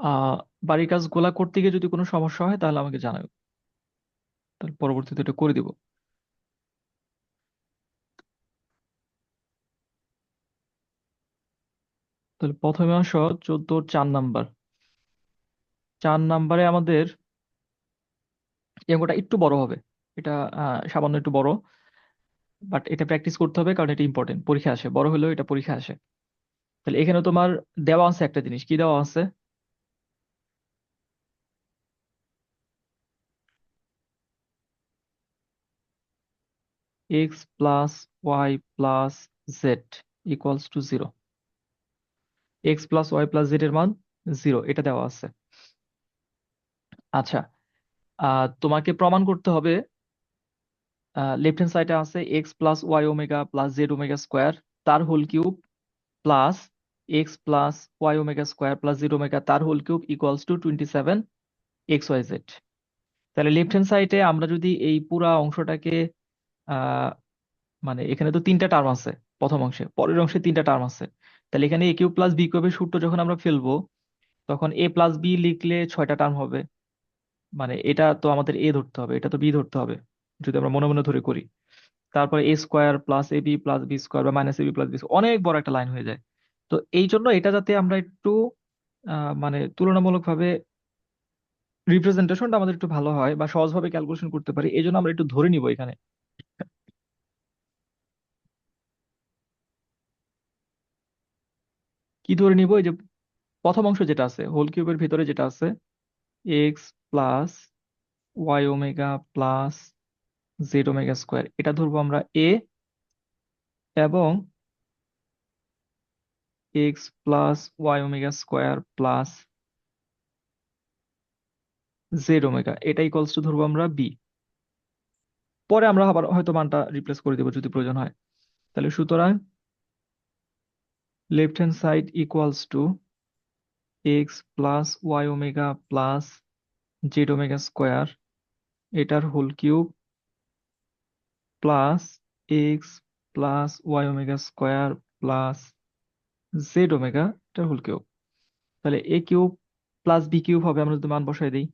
আহ বাড়ির কাজগুলা করতে গিয়ে যদি কোনো সমস্যা হয়, তাহলে আমাকে জানাবে। তাহলে পরবর্তীতে এটা করে দিব। তাহলে প্রথমে আসো, চোদ্দোর চার নাম্বার। চার নাম্বারে আমাদের অঙ্কটা একটু বড় হবে। এটা সামান্য একটু বড়। বাট এটা প্র্যাকটিস করতে হবে কারণ এটা ইম্পর্টেন্ট। পরীক্ষা আসে, বড় হলেও এটা পরীক্ষা আসে। তাহলে এখানে তোমার দেওয়া আছে একটা জিনিস। কি দেওয়া আছে? X plus y plus z equals to zero x plus y plus z এর মান জিরো এটা দেওয়া আছে। আচ্ছা তোমাকে প্রমাণ করতে হবে লেফট হ্যান্ড সাইডে আছে x plus y omega plus z omega square তার whole cube plus x plus y omega square plus z omega তার whole cube equals to twenty seven x y z তাহলে লেফট হ্যান্ড সাইডে আমরা যদি এই পুরা অংশটাকে মানে এখানে তো তিনটা টার্ম আছে প্রথম অংশে, পরের অংশে তিনটা টার্ম আছে। তাহলে এখানে এ কিউব প্লাস বি কিউবের সূত্র যখন আমরা ফেলব, তখন এ প্লাস বি লিখলে ছয়টা টার্ম হবে। মানে এটা তো আমাদের এ ধরতে হবে, এটা তো বি ধরতে হবে, যদি আমরা মনে মনে ধরে করি। তারপরে a square plus a b plus b square বা minus a b plus b অনেক বড় একটা লাইন হয়ে যায়। তো এই জন্য এটা যাতে আমরা একটু মানে তুলনামূলকভাবে রিপ্রেজেন্টেশনটা আমাদের একটু ভালো হয় বা সহজভাবে ক্যালকুলেশন করতে পারি, এই জন্য আমরা একটু ধরে নিব এখানে। কি ধরে নিব? এই যে প্রথম অংশ যেটা আছে হোল কিউবের ভিতরে যেটা আছে x plus y omega plus z omega square এটা ধরবো আমরা এ এবং x plus y omega square plus z omega এটা ইকুয়ালস টু ধরবো আমরা বি পরে আমরা আবার হয়তো মানটা রিপ্লেস করে দেবো যদি প্রয়োজন হয়। তাহলে সুতরাং left hand side equals to x plus y omega plus z omega square এটার whole cube plus x plus y omega square plus z omega এটার হোল কিউব তাহলে a cube plus b cube হবে, আমরা যদি মান বসাই দিই।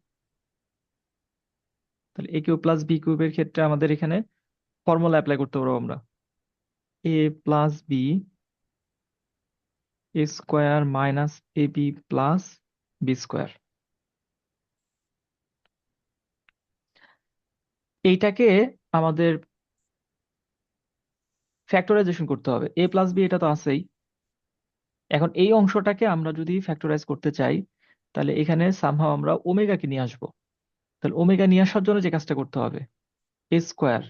তাহলে এ কিউব প্লাস বি কিউবের ক্ষেত্রে আমাদের এখানে ফর্মুলা অ্যাপ্লাই করতে পারব আমরা। A plus b a square minus a b plus b square. এইটাকে আমাদের ফ্যাক্টরাইজেশন করতে হবে। এ প্লাস বি এটা তো আছেই। এখন এই অংশটাকে আমরা যদি ফ্যাক্টরাইজ করতে চাই, তাহলে এখানে সামহাও আমরা ওমেগাকে নিয়ে আসব। তাহলে ওমেগা নিয়ে আসার জন্য যে কাজটা করতে হবে, এ স্কোয়ার।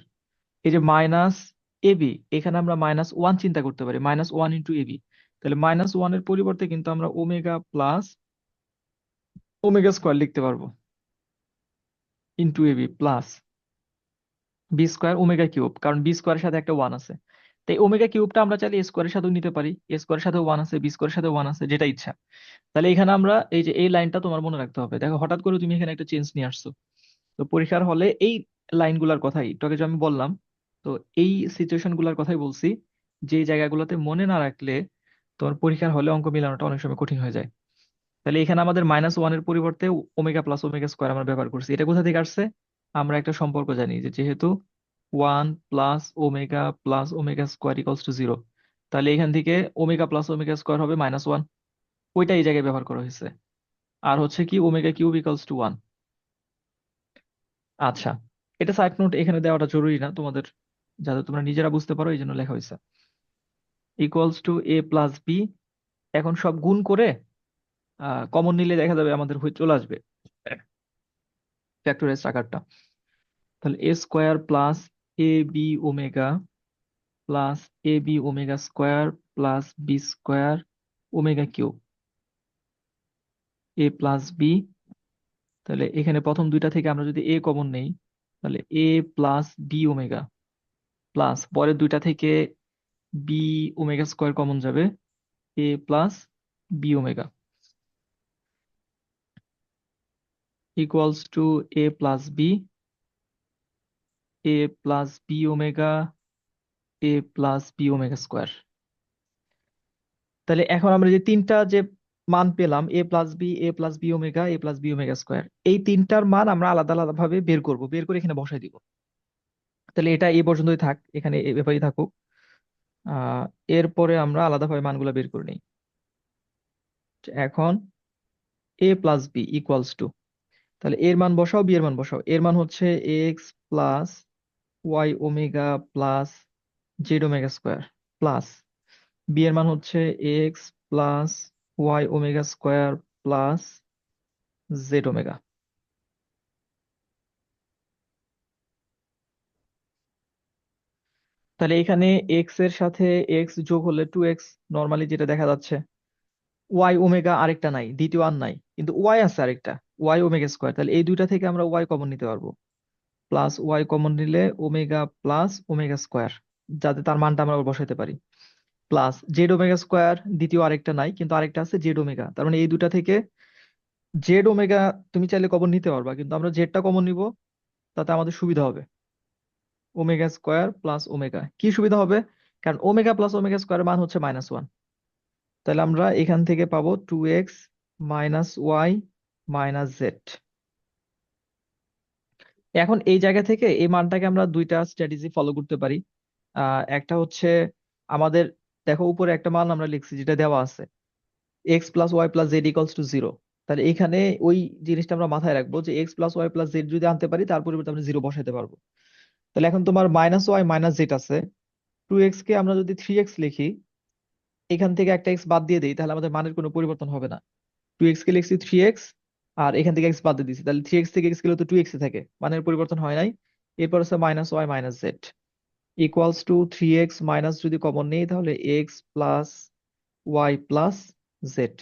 এই যে মাইনাস এ বি, এখানে আমরা মাইনাস ওয়ান চিন্তা করতে পারি, minus one into a b. তাহলে মাইনাস ওয়ানের পরিবর্তে কিন্তু আমরা ওমেগা প্লাস ওমেগা স্কোয়ার লিখতে পারব। Into a b plus b square omega cube কারণ বি স্কোয়ারের সাথে একটা ওয়ান আছে। তাই ওমেগা কিউবটা আমরা চাইলে এ স্কোয়ারের সাথেও নিতে পারি। এ স্কোয়ারের সাথে ওয়ান আছে বি স্কোয়ারের সাথে ওয়ান আছে, যেটা ইচ্ছা। তাহলে এখানে আমরা এই যে এই লাইনটা তোমার মনে রাখতে হবে। দেখো, হঠাৎ করে তুমি এখানে একটা চেঞ্জ নিয়ে আসছো। তো পরীক্ষার হলে এই লাইনগুলোর কথাই আগে যে আমি বললাম, তো এই সিচুয়েশনগুলার কথাই বলছি, যে জায়গাগুলোতে মনে না রাখলে তোমার পরীক্ষার হলে অঙ্ক মিলানোটা অনেক সময় কঠিন হয়ে যায়। তাহলে এখানে আমাদের মাইনাস ওয়ানের পরিবর্তে ওমেগা প্লাস ওমেগা স্কোয়ার আমরা ব্যবহার করছি। এটা কোথা থেকে আসছে? আমরা একটা সম্পর্ক জানি যে যেহেতু one plus omega plus omega square equals to zero তাহলে এখান থেকে ওমেগা প্লাস ওমেগা স্কোয়ার হবে মাইনাস ওয়ান ওইটা এই জায়গায় ব্যবহার করা হয়েছে। আর হচ্ছে কি omega cube equals to one আচ্ছা এটা সাইড নোট এখানে দেওয়াটা জরুরি না তোমাদের, যাতে তোমরা নিজেরা বুঝতে পারো এই জন্য লেখা হয়েছে। Equals to a plus b এখন সব গুণ করে কমন নিলে দেখা যাবে আমাদের হয়ে চলে আসবে। ফ্যাক্টরাইজ আকারটা তাহলে a square plus a b omega plus a b omega square plus b square omega cube a plus b তাহলে এখানে প্রথম দুইটা থেকে আমরা যদি এ কমন নেই, তাহলে a plus b omega plus পরের দুইটা থেকে বি ওমেগা স্কোয়ার কমন যাবে। A plus b omega equals to a plus b a plus b omega a plus b omega square তাহলে এখন আমরা যে তিনটা যে মান পেলাম a plus b a plus b omega a plus b omega square এই তিনটার মান আমরা আলাদা আলাদা ভাবে বের করব, বের করে এখানে বসাই দিব। তাহলে এটা এই পর্যন্তই থাক, এখানে এ ব্যাপারেই থাকুক। এরপরে আমরা আলাদাভাবে মানগুলো বের করে নিই। এখন a plus b equals to তাহলে এর মান বসাও বি এর মান বসাও। এর মান হচ্ছে x plus y omega plus z omega square plus b এর মান হচ্ছে x plus y omega square plus z omega তাহলে এখানে এক্সের সাথে এক্স যোগ হলে টু এক্স নর্মালি যেটা দেখা যাচ্ছে ওয়াই ওমেগা আরেকটা নাই, দ্বিতীয় আর নাই, কিন্তু ওয়াই আছে আরেকটা ওয়াই ওমেগা স্কোয়ার তাহলে এই দুইটা থেকে আমরা ওয়াই কমন নিতে পারব প্লাস ওয়াই কমন নিলে ওমেগা প্লাস ওমেগা স্কোয়ার যাতে তার মানটা আমরা বসাতে পারি প্লাস জেড ওমেগা স্কোয়ার দ্বিতীয় আরেকটা নাই, কিন্তু আরেকটা আছে জেড ওমেগা তার মানে এই দুটা থেকে জেড ওমেগা তুমি চাইলে কমন নিতে পারবা, কিন্তু আমরা জেডটা কমন নিব, তাতে আমাদের সুবিধা হবে। Omega square plus omega. কি সুবিধা হবে? কারণ ওমেগা প্লাস ওমেগা স্কোয়ারের মান হচ্ছে মাইনাস ওয়ান। তাহলে আমরা এখান থেকে পাবো two x minus y minus z. এখন এই জায়গা থেকে এই মানটাকে আমরা দুইটা স্ট্র্যাটেজি ফলো করতে পারি। একটা হচ্ছে আমাদের, দেখো উপরে একটা মান আমরা লিখছি যেটা দেওয়া আছে। X plus y plus z equals to zero তাহলে এখানে ওই জিনিসটা আমরা মাথায় রাখব যে x plus y plus z যদি আনতে পারি তার পরিবর্তে আমরা জিরো বসাতে পারব। তাহলে এখন তোমার মাইনাস ওয়াই মাইনাস জেড আছে। টু এক্স কে আমরা যদি থ্রি এক্স লিখি, এখান থেকে একটা এক্স বাদ দিয়ে দিই, তাহলে আমাদের মানের কোনো পরিবর্তন হবে না। টু এক্স কে লিখছি থ্রি এক্স আর এখান থেকে এক্স বাদ দিয়ে দিচ্ছি তাহলে থ্রি এক্স থেকে এক্স গেলে তো টু এক্স এ থাকে, মানের পরিবর্তন হয় নাই। এরপর হচ্ছে minus y minus z equals to three x minus যদি কমন নেই, তাহলে x plus y plus z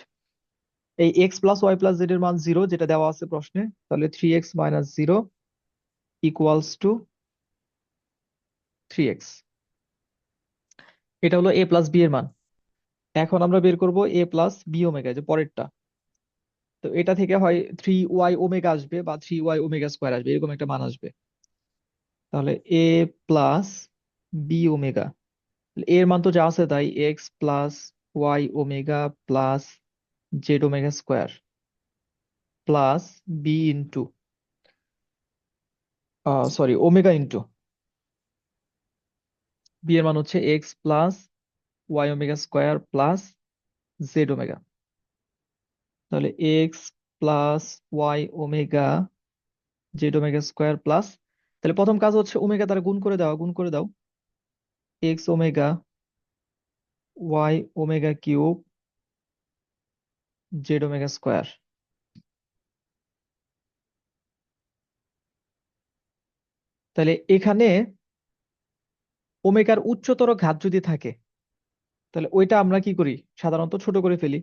এই x plus y plus z এর মান জিরো যেটা দেওয়া আছে প্রশ্নে, তাহলে three x minus zero equals to three x এটা হলো এ প্লাস বি এর মান। এখন আমরা বের করব এ প্লাস বি ওমেগা যে পরেরটা। তো এটা থেকে হয় থ্রি ওয়াই ওমেগা আসবে বা থ্রি ওয়াই ওমেগা স্কোয়ার আসবে, এরকম একটা মান আসবে। তাহলে এ প্লাস বি ওমেগা এর মান তো যা আছে তাই x plus y omega plus z omega square plus b into sorry omega into b এর মান হচ্ছে x plus y omega square plus z omega তাহলে x plus y omega z omega square plus তাহলে প্রথম কাজ হচ্ছে omega তারা গুণ করে দাও, গুণ করে দাও। X omega y omega cube z omega square তাহলে এখানে ওমেগার উচ্চতর ঘাত যদি থাকে, তাহলে ওইটা আমরা কি করি? সাধারণত ছোট করে ফেলি।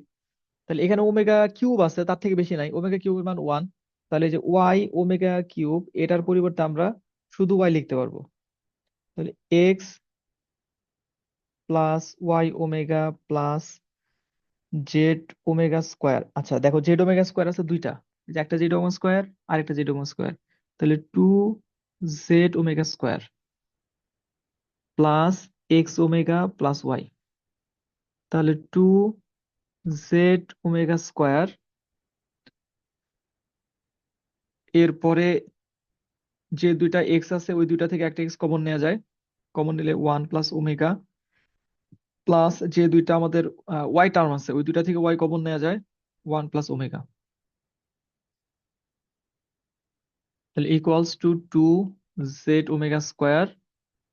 তাহলে এখানে ওমেগা কিউব আছে, তার থেকে বেশি নাই। ওমেগা কিউবের মান ওয়ান তাহলে যে ওয়াই ওমেগা কিউব, এটার পরিবর্তে আমরা শুধু ওয়াই লিখতে পারব। তাহলে x plus y omega plus z omega square. আচ্ছা দেখো জেড ওমেগা স্কোয়ার আছে দুইটা। একটা জেড ওমেগা স্কোয়ার আর একটা জেড ওমেগা স্কোয়ার। তাহলে two z omega square. Plus x omega plus y তাহলে টু জেড ওমেগা স্কোয়ার এরপরে যে দুইটা এক্স আছে, ওই দুইটা থেকে একটা এক্স কমন নেওয়া যায়। কমন নিলে ওয়ান প্লাস ওমেগা প্লাস যে দুইটা আমাদের ওয়াই টার্ম আছে, ওই দুইটা থেকে ওয়াই কমন নেওয়া যায় ওয়ান প্লাস ওমেগা তাহলে equals to two z omega square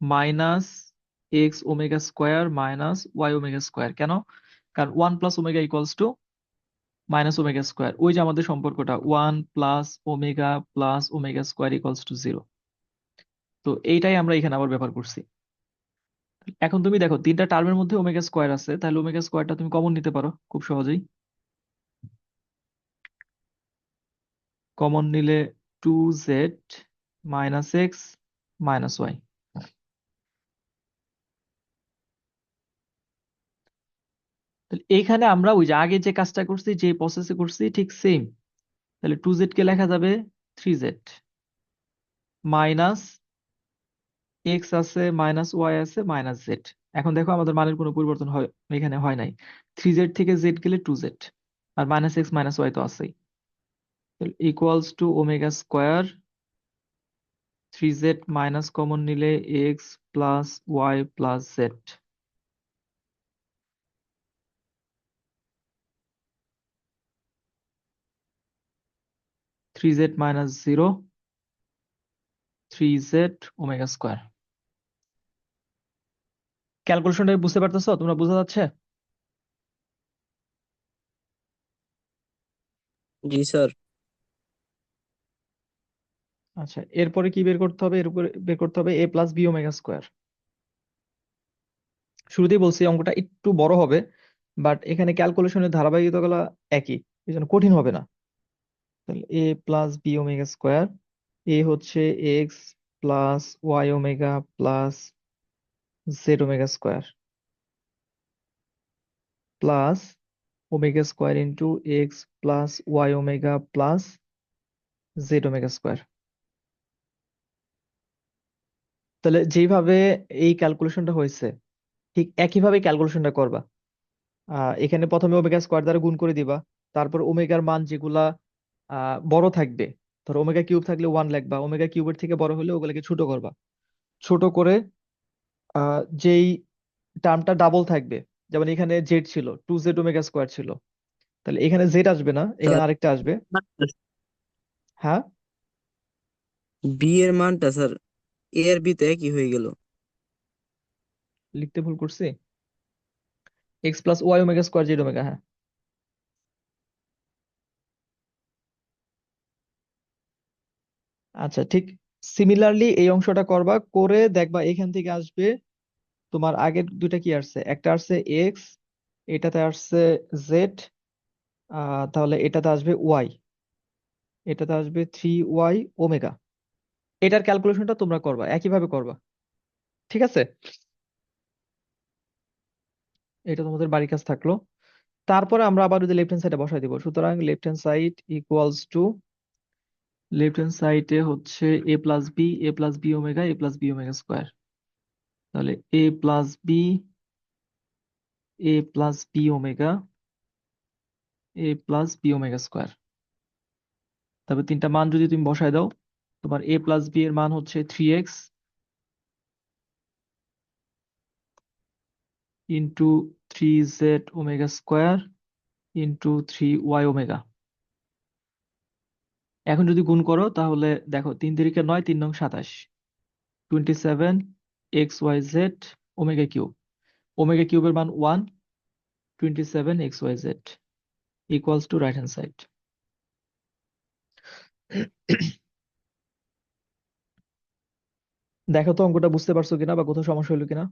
minus x omega square minus y omega square. কেন? কারণ one plus omega equals to minus omega square. ওই যে আমাদের সম্পর্কটা, one plus omega plus omega square equals to zero. তো এইটাই আমরা এখানে আবার ব্যবহার করছি। এখন তুমি দেখো, তিনটা টার্মের মধ্যে ওমেগা স্কোয়ার আছে, তাহলে ওমেগা স্কোয়ারটা তুমি কমন নিতে পারো, খুব সহজেই। কমন নিলে two z minus x minus y. এইখানে আমরা ওই যে আগে যে কাজটা করছি, যে প্রসেসে করছি, ঠিক সেম তাহলে টু জেড কে লেখা যাবে থ্রি জেড মাইনাস এক্স আছে মাইনাস ওয়াই আছে মাইনাস জেড এখন দেখো আমাদের মানের কোনো পরিবর্তন হয়, এখানে হয় নাই। থ্রি জেড থেকে জেড গেলে টু জেড আর মাইনাস এক্স মাইনাস ওয়াই তো আছেই। Equals to omega square three z minus common নিলে x plus y plus z three z minus zero three z omega square ক্যালকুলেশনটা বুঝতে পারতেছো? তোমরা বোঝা যাচ্ছে? জি স্যার। আচ্ছা এরপরে কি বের করতে হবে? এর উপরে বের করতে হবে a plus b omega square শুরুতেই বলছি অঙ্কটা একটু বড় হবে বাট এখানে ক্যালকুলেশনের ধারাবাহিকতাগুলো একই এই জন্য কঠিন হবে না। তাহলে a plus b omega square a হচ্ছে x plus y omega plus z omega square plus omega square into x plus y omega plus z omega square তাহলে যেইভাবে এই ক্যালকুলেশনটা হয়েছে, ঠিক একইভাবে ক্যালকুলেশনটা করবা। আহ, এখানে প্রথমে ওমেগা স্কোয়ার দ্বারা গুণ করে দিবা, তারপর ওমেগার মান যেগুলা আহ বড় থাকবে। ধরো ওমেগা কিউব থাকলে ওয়ান লিখবা ওমেগা কিউবের থেকে বড় হলে ওগুলোকে ছোট করবা। ছোট করে আহ যেই টার্মটা ডাবল থাকবে যেমন এখানে জেড ছিল টু জেড ওমেগা স্কোয়ার ছিল। তাহলে এখানে জেড আসবে না এখানে আরেকটা আসবে। হ্যাঁ? বি এর মানটা স্যার এ আর বি তে একই হয়ে গেল? লিখতে ভুল করছি? X plus y omega square z omega হ্যাঁ। আচ্ছা ঠিক সিমিলারলি এই অংশটা করবা, করে দেখবা এখান থেকে আসবে তোমার আগের দুইটা কি আসছে? একটা আসছে এক্স এটাতে আসছে জেড তাহলে এটাতে আসবে ওয়াই এটাতে আসবে থ্রি ওয়াই ওমেগা এটার ক্যালকুলেশনটা তোমরা করবা, একইভাবে করবা, ঠিক আছে? এটা তোমাদের বাড়ির কাজ থাকল। তারপরে আমরা আবার যদি লেফট হ্যান্ড সাইডে বসাই দিব, সুতরাং left hand side equals to left hand সাইডে হচ্ছে a plus b, a plus b omega, a plus b omega square. তাহলে a plus b, a plus b omega, a plus b omega square. তারপর তিনটা মান যদি তুমি বসায় দাও, তোমার এ প্লাস বি এর মান হচ্ছে three x into three z omega square into three y omega. এখন যদি গুণ করো, তাহলে দেখো, তিন তিরিকে নয়, তিন নং সাতাশ। Twenty seven x y z omega cube omega কিউবের মান one twenty seven x y z equals to right hand side দেখো তো, অঙ্কটা বুঝতে পারছ কিনা বা কোথাও সমস্যা হলো কিনা?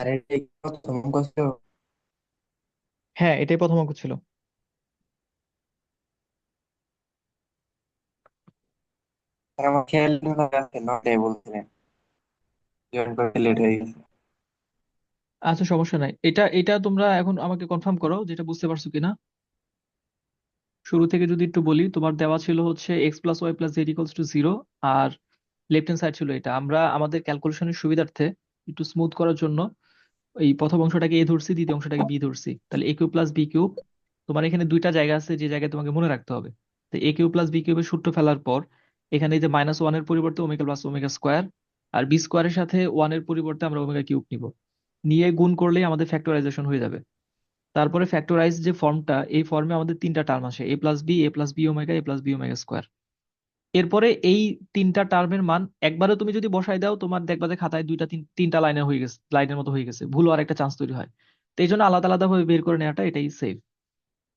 আরে এটা প্রথম অঙ্ক ছিল হ্যাঁ এটাই প্রথম অঙ্ক ছিল। আর আমার খেয়াল নেই আজকে বলছিলেন। জয়েন করতে লেট হয়ে গেছে। আচ্ছা সমস্যা নাই। এটা এটা তোমরা এখন আমাকে কনফার্ম করো যেটা বুঝতে পারছ কিনা। শুরু থেকে যদি একটু বলি তোমার দেওয়া ছিল হচ্ছে x plus y plus z equals to zero R left hand side ছিল এটা। আমরা আমাদের ক্যালকুলেশনের সুবিধার্থে একটু স্মুথ করার জন্য এই প্রথম অংশটাকে এ ধরছি, দ্বিতীয় অংশটাকে বি ধরছি। তাহলে a cube plus b cube, তোমার এখানে দুইটা জায়গা আছে যে জায়গায় তোমাকে মনে রাখতে হবে। তো এ কিউব প্লাস বি কিউবের সূত্র ফেলার পর, এখানে যে মাইনাস ওয়ানের পরিবর্তে ওমেগা প্লাস ওমেগা স্কোয়ার আর বি স্কোয়ারের সাথে ওয়ানের পরিবর্তে আমরা ওমেগা কিউব নিব। নিয়ে গুণ করলেই আমাদের ফ্যাক্টরাইজেশন হয়ে যাবে। তারপরে ফ্যাক্টরাইজ যে ফর্মটা এই ফর্মে আমাদের তিনটা টার্ম আসে a plus b a plus b omega a plus b omega square এরপরে এই তিনটা টার্মের মান একবারে তুমি যদি বসাই দাও, তোমার দেখবা যে খাতায় দুইটা, তিন, তিনটা লাইনে হয়ে গেছে লাইনের মতো হয়ে গেছে। ভুল হওয়ার একটা চান্স তৈরি হয়। তো এই জন্য আলাদা আলাদা ভাবে বের করে নেওয়াটা এটাই সেফ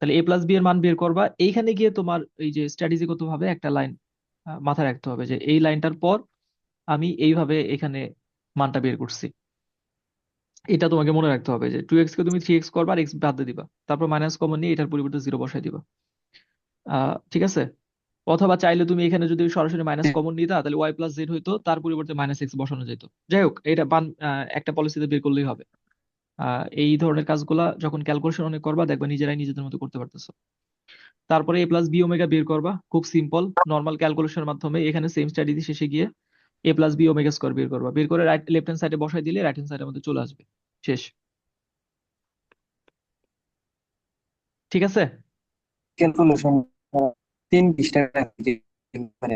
তাহলে এ প্লাস বি এর মান বের করবা। এইখানে গিয়ে তোমার এই যে স্ট্র্যাটেজিগত ভাবে একটা লাইন মাথায় রাখতে হবে যে এই লাইনটার পর আমি এইভাবে এখানে মানটা বের করছি। এটা তোমাকে মনে রাখতে হবে যে টু এক্স কে তুমি থ্রি এক্স করবা আর এক্স বাদ দিয়ে দিবা। তারপর মাইনাস কমন নিয়ে এটার পরিবর্তে জিরো বসাই দিবা। ঠিক আছে? অথবা চাইলে তুমি এখানে যদি সরাসরি মাইনাস কমন নিতা তাহলে ওয়াই প্লাস জেড হইতো তার পরিবর্তে মাইনাস এক্স বসানো যেত যাই হোক এটা বান একটা পলিসিতে বের করলেই হবে। এই ধরনের কাজগুলা যখন ক্যালকুলেশন অনেক করবা দেখবা নিজেরাই নিজেদের মতো করতে পারতেছো। তারপরে এ প্লাস বি ওমেগা বের করবা খুব সিম্পল নর্মাল ক্যালকুলেশনের মাধ্যমে। এখানে সেম স্ট্র্যাটেজি শেষে গিয়ে a plus b omega square বের করবা। বের করে রাইট লেফট হ্যান্ড সাইডে বসাই দিলে রাইট হ্যান্ড সাইডের মধ্যে চলে আসবে। শেষ। ঠিক আছে? ক্যালকুলেশন তিন মানে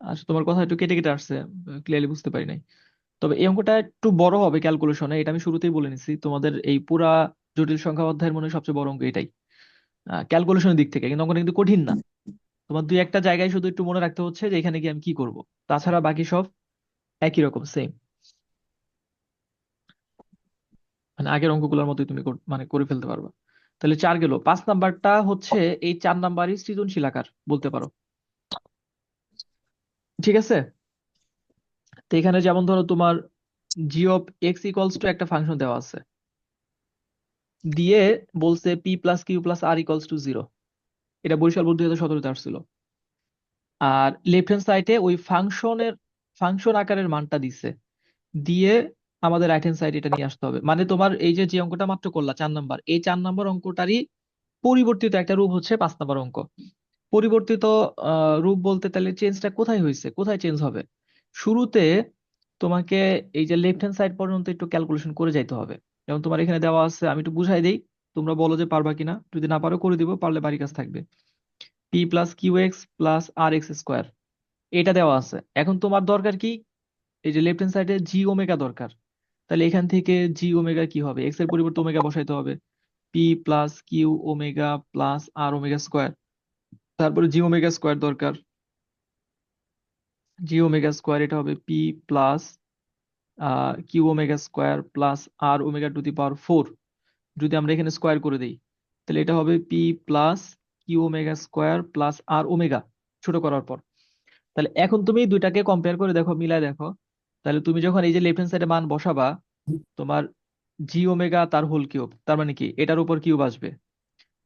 আচ্ছা তোমার কথা একটু কেটে কেটে আসছে ক্লিয়ারলি বুঝতে পারি নাই। তবে এই অঙ্কটা একটু বড় হবে ক্যালকুলেশনে এটা আমি শুরুতেই বলে নিছি, তোমাদের এই পুরা জটিল সংখ্যা অধ্যায়ের মনে সবচেয়ে বড় অঙ্ক এটাই। ক্যালকুলেশনের দিক থেকে, কিন্তু অঙ্কটা কিন্তু কঠিন না। তোমার দুই একটা জায়গায় শুধু একটু মনে রাখতে হচ্ছে যে এখানে গিয়ে আমি কি করব। তাছাড়া বাকি সব একই রকম সেম মানে আগের অঙ্কগুলোর মতোই তুমি মানে করে ফেলতে পারবা। তাহলে চার গেল। পাঁচ নাম্বারটা হচ্ছে এই চার নাম্বারই সৃজনশীল আকার, বলতে পারো। ঠিক আছে? তো এখানে যেমন ধরো তোমার g of x equals to একটা ফাংশন দেওয়া আছে। দিয়ে বলছে p plus q plus r equals to zero এটা বরিশাল বোর্ড হাজার সতেরোতে আসছিল। আর লেফট হ্যান্ড সাইডে ওই ফাংশনের ফাংশন আকারের মানটা দিছে। দিয়ে আমাদের রাইট হ্যান্ড সাইড এটা নিয়ে আসতে হবে। মানে তোমার এই যে যে অঙ্কটা মাত্র করলা, চার নাম্বার, এই চার নাম্বার অঙ্কটারই পরিবর্তিত একটা রূপ হচ্ছে পাঁচ নাম্বার অঙ্ক। পরিবর্তিত রূপ বলতে তাহলে চেঞ্জটা কোথায় হয়েছে? কোথায় চেঞ্জ হবে? শুরুতে তোমাকে এই যে লেফট হ্যান্ড সাইড পর্যন্ত একটু ক্যালকুলেশন করে যাইতে হবে। যেমন তোমার এখানে দেওয়া আছে, আমি একটু বুঝাই দিই। তোমরা বলো যে পারবা কিনা। যদি না পারো, করে দিব, পারলে বাড়ির কাছে থাকবে। P plus q x plus r x square এটা দেওয়া আছে। এখন তোমার দরকার কি? এই যে লেফট হ্যান্ড সাইডে জি ওমেগা দরকার। তাহলে এখান থেকে জি ওমেগা কি হবে? এক্সের পরিবর্তে ওমেগা বসাইতে হবে। P plus q omega plus r omega square তারপরে জি ওমেগা স্কোয়ার দরকার। জি ওমেগা স্কোয়ার এটা হবে p plus q omega square plus r omega to the power four যদি আমরা এখানে স্কোয়ার করে দিই, তাহলে এটা হবে p plus q omega square plus r omega ছোট করার পর। তাহলে এখন তুমি দুইটাকে কম্পেয়ার করে দেখো, মিলায় দেখো। তাহলে তুমি যখন এই যে লেফট হ্যান্ড সাইডে মান বসাবা, তোমার জি ওমেগা তার হোল কিউব তার মানে কি? এটার উপর কিউব আসবে।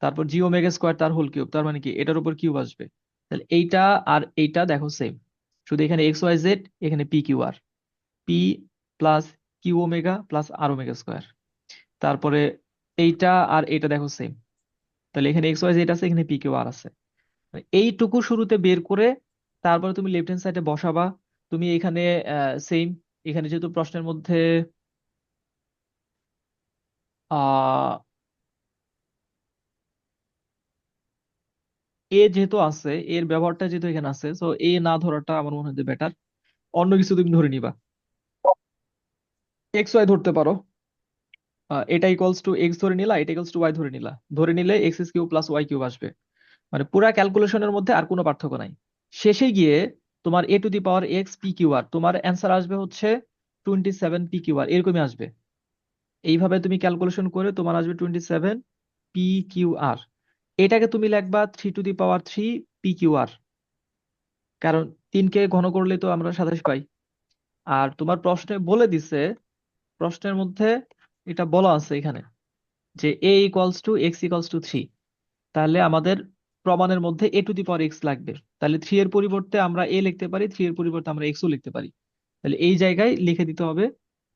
তারপর জি ওমেগা স্কোয়ার তার হোল কিউব তার মানে কি? এটার উপর কিউব আসবে। তাহলে এইটা আর এইটা দেখো সেম শুধু এখানে এক্স ওয়াই জেড এখানে p q r p plus q omega plus r omega square তারপরে এইটা আর এটা দেখো সেম তাহলে এখানে এক্স ওয়াই জেড আছে, এখানে পি কিউ আর আছে। এইটুকু শুরুতে বের করে তারপরে তুমি লেফট হ্যান্ড সাইডে বসাবা। তুমি এখানে সেম এখানে যেহেতু প্রশ্নের মধ্যে এ যেহেতু আছে, এর ব্যবহারটা যেহেতু এখানে আছে তো এ না ধরাটা আমার মনে হয় বেটার অন্য কিছু তুমি ধরে নিবা। এক্স ওয়াই ধরতে পারো। এটা ইকুয়ালস টু এক্স ধরে নিলা, এটা ইকুয়ালস টু ওয়াই ধরে নিলা। ধরে নিলে x cube plus y cube আসবে। মানে পুরা ক্যালকুলেশনের মধ্যে আর কোনো পার্থক্য নাই। শেষে গিয়ে তোমার a to the power x p q r তোমার অ্যান্সার আসবে হচ্ছে twenty seven p q r এরকমই আসবে। এইভাবে তুমি ক্যালকুলেশন করে তোমার আসবে twenty seven p q r এটাকে তুমি লিখবা three to the power three p q r কারণ তিনকে ঘন করলে তো আমরা সাতাশ পাই। আর তোমার প্রশ্নে বলে দিছে, প্রশ্নের মধ্যে এটা বলা আছে এখানে, যে a equals to x equals to three তাহলে আমাদের প্রমাণের মধ্যে এ টু দি পাওয়ার এক্স লাগবে। তাহলে থ্রি এর পরিবর্তে আমরা এ লিখতে পারি থ্রি এর পরিবর্তে আমরা এক্সও লিখতে পারি। তাহলে এই জায়গায় লিখে দিতে হবে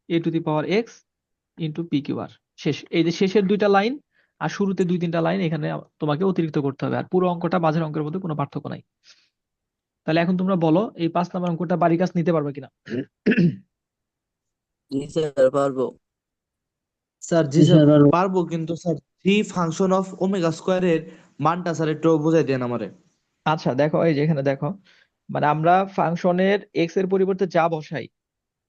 a to the power x into p q r শেষ এই যে শেষের দুইটা লাইন আর শুরুতে দুই তিনটা লাইন এখানে তোমাকে অতিরিক্ত করতে হবে। আর পুরো অঙ্কটা মাঝের অঙ্কের মধ্যে কোনো পার্থক্য নাই। তাহলে এখন তোমরা বলো এই পাঁচ নাম্বার অঙ্কটা বাড়ির কাজ নিতে পারবে কিনা? জি স্যার পারব। স্যার জি স্যার পারব। কিন্তু sir three function of omega স্কোয়ারের মানটা স্যার একটু বুঝাই দেন আমারে। আচ্ছা দেখো এই যে এখানে দেখো মানে আমরা ফাংশনের এক্সের পরিবর্তে যা বসাই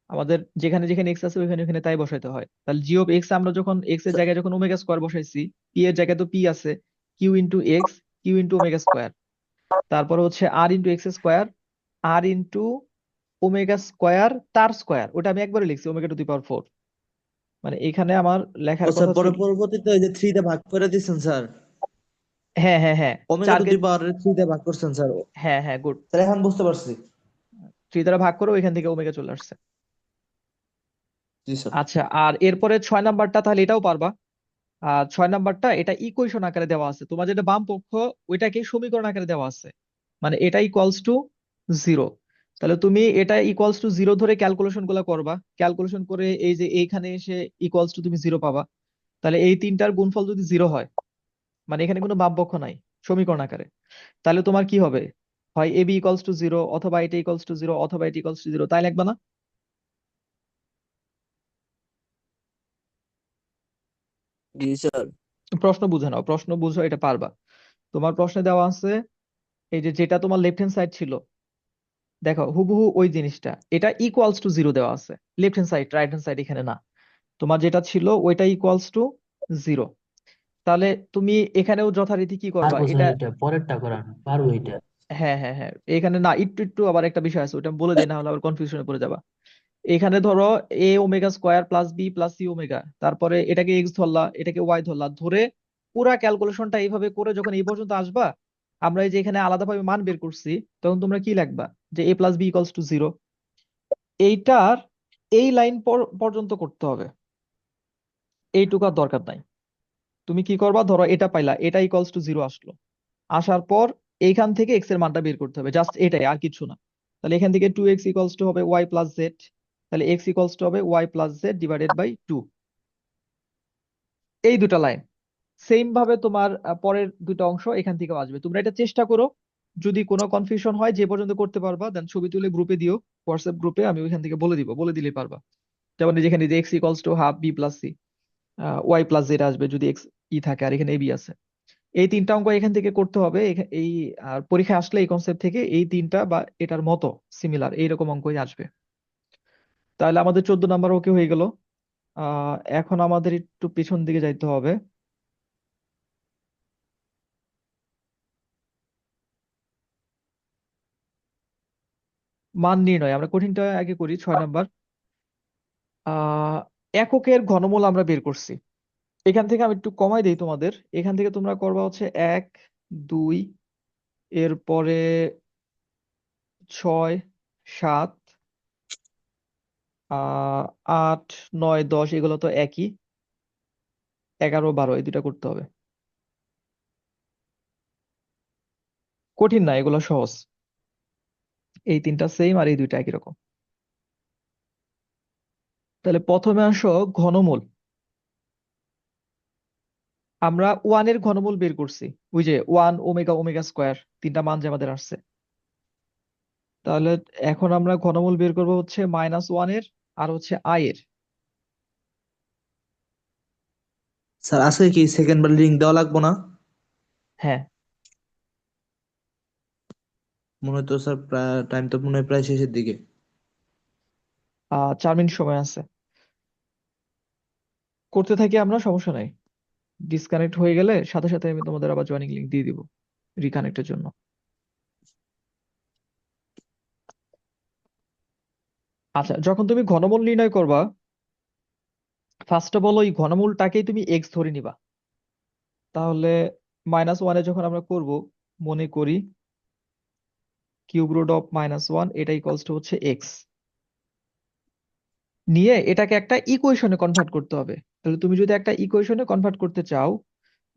আমাদের যেখানে যেখানে এক্স আছে ওইখানে ওইখানে তাই বসাইতে হয়। তাহলে জি অফ এক্স আমরা যখন এক্সের জায়গায় যখন ওমেগা স্কোয়ার বসাইছি পি এর জায়গায় তো পি আছে q into x q into omega square তারপর হচ্ছে r into x square r into omega square তার স্কোয়ার ওটা আমি একবারে লিখছি omega to the power four মানে এখানে আমার লেখার কথা পরবর্তীতে ওই যে থ্রিতে ভাগ করে দিচ্ছেন স্যার হ্যাঁ হ্যাঁ হ্যাঁ। ওমেগা টু দি পাওয়ার থ্রিতে ভাগ করছেন স্যার। হ্যাঁ হ্যাঁ গুড স্যার এখন বুঝতে পারছি। থ্রি দ্বারা ভাগ করে ওইখান থেকে ওমেগা চলে আসছে। জি স্যার। আচ্ছা আর এরপরে ছয় নাম্বারটা তাহলে এটাও পারবা। আর ছয় নাম্বারটা এটা ইকুয়েশন আকারে দেওয়া আছে। তোমার যেটা বাম পক্ষ ওইটাকে সমীকরণ আকারে দেওয়া আছে। মানে এটা ইকুয়ালস টু জিরো তাহলে তুমি এটা ইকুয়ালস টু জিরো ধরে ক্যালকুলেশনগুলা করবা। ক্যালকুলেশন করে এই যে এইখানে এসে ইকুয়ালস টু তুমি জিরো পাবা। তাহলে এই তিনটার গুণফল যদি জিরো হয় মানে এখানে কোনো বাম পক্ষ নাই সমীকরণ আকারে। তাহলে তোমার কি হবে? হয় a b equals to zero অথবা এটা ইকুয়ালস টু জিরো অথবা এটা ইকুয়ালস টু জিরো তাই লিখবা না? প্রশ্ন বুঝে নাও প্রশ্ন বুঝো এটা পারবা। তোমার প্রশ্নে দেওয়া আছে এই যে যেটা তোমার লেফট হ্যান্ড সাইড ছিল দেখো হুবহু ওই জিনিসটা এটা ইকুয়ালস টু জিরো দেওয়া আছে left hand side right hand side এখানে না। তোমার যেটা ছিল ওইটা ইকুয়ালস টু জিরো তাহলে তুমি এখানেও যথারীতি কি করবা? পারব এটা স্যার এটা পরেরটা করান পারব এটা। হ্যাঁ হ্যাঁ হ্যাঁ। এখানে না একটু একটু আবার একটা বিষয় আছে ওটা আমি বলে দিই না হলে আবার কনফিউশনে পড়ে যাবা। এখানে ধরো a omega square plus b plus c omega তারপরে এটাকে এক্স ধরলা এটাকে ওয়াই ধরলা ধরে পুরা ক্যালকুলেশনটা এইভাবে করে যখন এই পর্যন্ত আসবা আমরা এই যে এখানে আলাদাভাবে মান বের করছি তখন তোমরা কি লিখবা? যে a plus b equals to zero এইটার এই লাইন পর্যন্ত করতে হবে। এইটুকু আর দরকার নাই। তুমি কি করবা? ধরো এটা পাইলা, এটা ইকুয়ালস টু জিরো আসলো। আসার পর এইখান থেকে এক্সের মানটা বের করতে হবে জাস্ট এটাই, আর কিছু না। তাহলে এখান থেকে টু এক্স ইকুয়ালস টু হবে ওয়াই প্লাস জেড তাহলে এক্স ইকুয়ালস টু হবে y plus z divided by two এই দুটা লাইন সেম ভাবে তোমার পরের দুটো অংশ এখান থেকেও আসবে। তোমরা এটা চেষ্টা করো। যদি কোনো কনফিউশন হয় যে পর্যন্ত করতে পারবা দেন ছবি তুলে গ্রুপে দিও। হোয়াটসঅ্যাপ গ্রুপে আমি ওইখান থেকে বলে দিব, বলে দিলে পারবা। যেমন যেখানে যে x equals to half b plus c y plus z আসবে, যদি এক্স ই থাকে আর এখানে এবি আছে। এই তিনটা অঙ্ক এখান থেকে করতে হবে। এই, আর পরীক্ষায় আসলে এই কনসেপ্ট থেকে এই তিনটা বা এটার মতো সিমিলার এইরকম অঙ্কই আসবে। তাহলে আমাদের চোদ্দ নাম্বার ওকে হয়ে গেল। এখন আমাদের একটু পিছন দিকে যাইতে হবে। মান নির্ণয়, আমরা কঠিনটা আগে করি, ছয় নাম্বার। আহ এককের ঘনমূল আমরা বের করছি। এখান থেকে আমি একটু কমাই দেই তোমাদের। এখান থেকে তোমরা করবা হচ্ছে এক, দুই, এরপরে ছয়, সাত আট, নয়, দশ, এগুলো তো একই। এগারো, বারো, এই দুটা করতে হবে। কঠিন না, এগুলো সহজ। এই তিনটা সেম আর এই দুইটা একই রকম। তাহলে প্রথমে আসো ঘনমূল। আমরা ওয়ানের ঘনমূল বের করছি। ওই যে ওয়ান ওমেগা ওমেগা স্কোয়ার তিনটা মান যে আমাদের আসছে। তাহলে এখন আমরা ঘনমূল বের করব হচ্ছে মাইনাস ওয়ানের আর হচ্ছে আই এর। স্যার আজকে কি সেকেন্ড বার লিঙ্ক দেওয়া লাগবো না? হ্যাঁ। মনে হয় তো স্যার টাইম তো মনে হয় প্রায় শেষের দিকে। আহ চার মিনিট সময় আছে। করতে থাকি আমরা সমস্যা নাই। ডিসকানেক্ট হয়ে গেলে সাথে সাথে আমি তোমাদের আবার জয়েনিং লিংক দিয়ে দিব রিকানেক্টের জন্য। আচ্ছা যখন তুমি ঘনমূল নির্ণয় করবা ফার্স্ট অফ অল ওই ঘনমূলটাকেই তুমি এক্স ধরে নিবা। তাহলে মাইনাস ওয়ানে যখন আমরা করব, মনে করি cube root of minus one এটা ইকুয়ালস টু হচ্ছে এক্স নিয়ে এটাকে একটা ইকুয়েশনে কনভার্ট করতে হবে। তাহলে তুমি যদি একটা ইকুয়েশনে কনভার্ট করতে চাও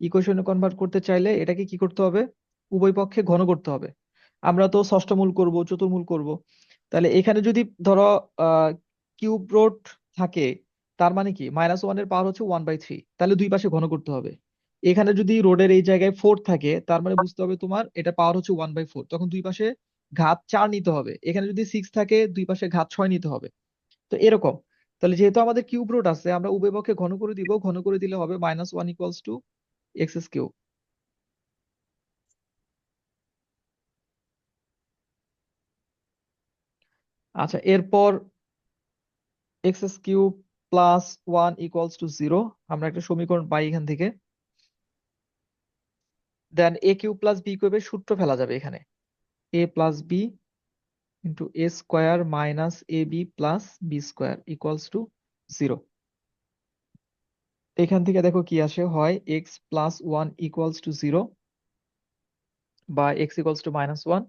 ইকুয়েশনে কনভার্ট করতে চাইলে এটাকে কি করতে হবে? উভয় পক্ষে ঘন করতে হবে। আমরা তো ষষ্ঠমূল করব চতুর্মূল করব। তাহলে এখানে যদি ধরো কিউব রুট থাকে, তার মানে কি? মাইনাস ওয়ানের পাওয়ার হচ্ছে ওয়ান বাই থ্রি তাহলে দুই পাশে ঘন করতে হবে। এখানে যদি রোডের এই জায়গায় ফোর থাকে, তার মানে বুঝতে হবে তোমার এটা পাওয়ার হচ্ছে ওয়ান বাই ফোর তখন দুই পাশে ঘাত চার নিতে হবে। এখানে যদি সিক্স থাকে, দুই পাশে ঘাত ছয় নিতে হবে। তো এরকম। তাহলে যেহেতু আমাদের কিউব রুট আছে, আমরা উভয় পক্ষে ঘন করে দিব, ঘন করে দিলে হবে minus one equals to x s q আচ্ছা এরপর x s q plus one equals to zero আমরা একটা সমীকরণ পাই এখান থেকে। Then a q plus b কিউবের সূত্র ফেলা যাবে এখানে। A plus b into a square minus a b plus b square equals to zero এখান থেকে দেখো কি আসে? হয় x plus one equals to zero বা x equals to minus one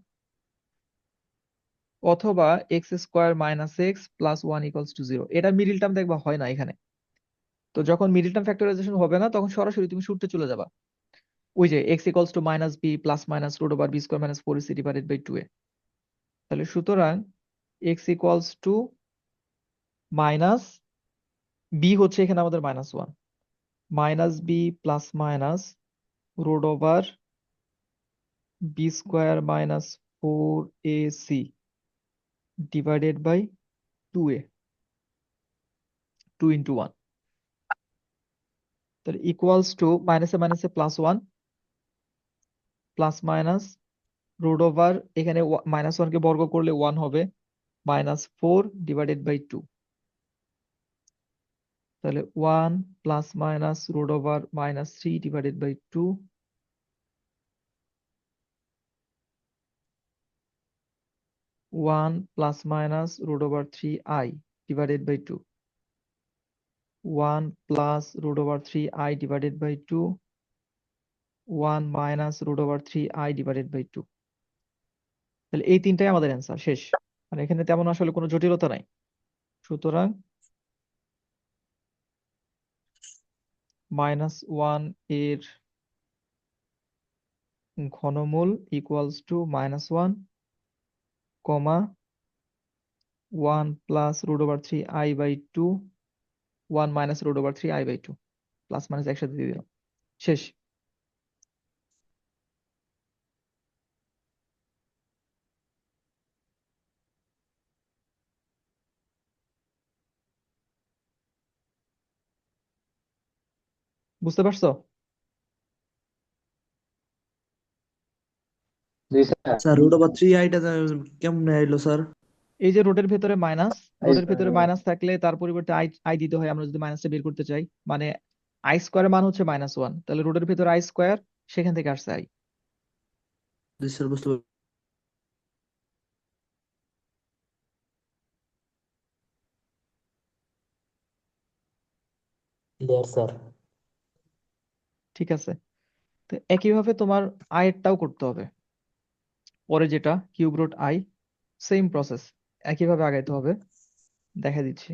অথবা x square minus x plus one equals to zero এটা middle term দেখবা হয় না এখানে। তো যখন মিডিল টার্ম ফ্যাক্টরাইজেশন হবে না, তখন সরাসরি তুমি সূত্রে চলে যাবা। ওই যে x equals to minus b plus minus root over b square minus four c divided by two a তাহলে সুতরাং x equals to minus b হচ্ছে এখানে আমাদের minus one minus b plus minus root over b square minus four a c divided by two a two into one তাহলে equals to মাইনাসে মাইনাসে plus one plus minus root over এখানে minus ওয়ানকে বর্গ করলে ওয়ান হবে minus four divided by two তাহলে one plus minus root over minus three divided by two one plus minus root over three i divided by two one plus root over three i divided by two one minus root over three i divided by two তাহলে এই তিনটাই আমাদের answer শেষ। মানে এখানে তেমন আসলে কোনো জটিলতা নাই। সুতরাং মাইনাস ওয়ানের ঘনমূল equals to minus one comma one plus root over three i by two one minus root over three i by two plus minus একসাথে দিয়ে দিলাম। শেষ। বুঝতে পারছ? জি sir. Sir root over three আইটা কেমনে আইলো স্যার? এই যে রোডের ভেতরে মাইনাস রোডের স্কয়ার, ভেতরে। মাইনাস থাকলে তার পরিবর্তে আই আই দিতে হয় আমরা যদি মাইনাসটা বের করতে চাই। মানে আই স্কোয়ারের মান হচ্ছে মাইনাস ওয়ান তাহলে রোডের ভেতরে আই স্কোয়ার সেখান থেকে আসছে আই জি স্যার বুঝতে। Clear sir. ঠিক আছে? তো একইভাবে তোমার আয়েরটাও করতে হবে। পরে যেটা cube root i same process একইভাবে আগাইতে হবে। দেখা দিচ্ছি।